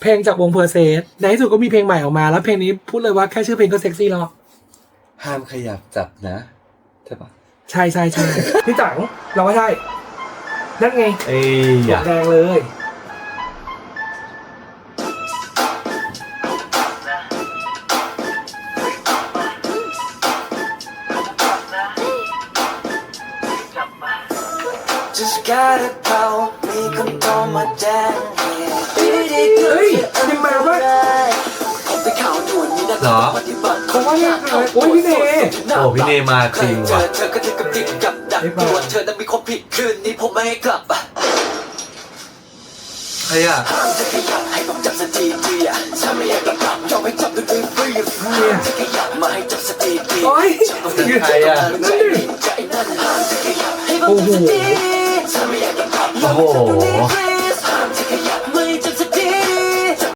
เพลงจากวงเพอร์เซสในที่สุดก็มีเพลงใหม่ออกมา แล้วเพลงนี้พูดเลยว่าแค่ชื่อเพลงก็เซ็กซี่แล้วห้ามขยับจับนะใช่ปะใช่ใช่ใช่ พี่จังเราก็ใช่ นั่นไงเอ้ยหัวแดงเลย Just got a call มีคนโทรมาแจ้ง เหตุไม่ได้เกิดเฮ้ยยังมาปะผมไปข่าวด่วนนี้นะเหรอปฏิบัติผมว่าเนี่ยโอ้ยพี่เนโอ้พี่เนมาจริงว่ะเธอก็ถึงกับติดกับดักไม่มาตัวเธอนั้นมีความผิดคืนนี้ผมไม่ให้กลับอะใครอะห้ามจะขยับให้ผมจับสตีดีอะถ้าไม่อยากกลับยอมให้จับด้วยมือฟรีห้ามจะขยับมาให้จับสตีดีโอ้ยจับต้องใครอะใจใจนั่นห้ามจะขยับให้ผมจับสตีดีถ้าไม่อยากกลับยอมให้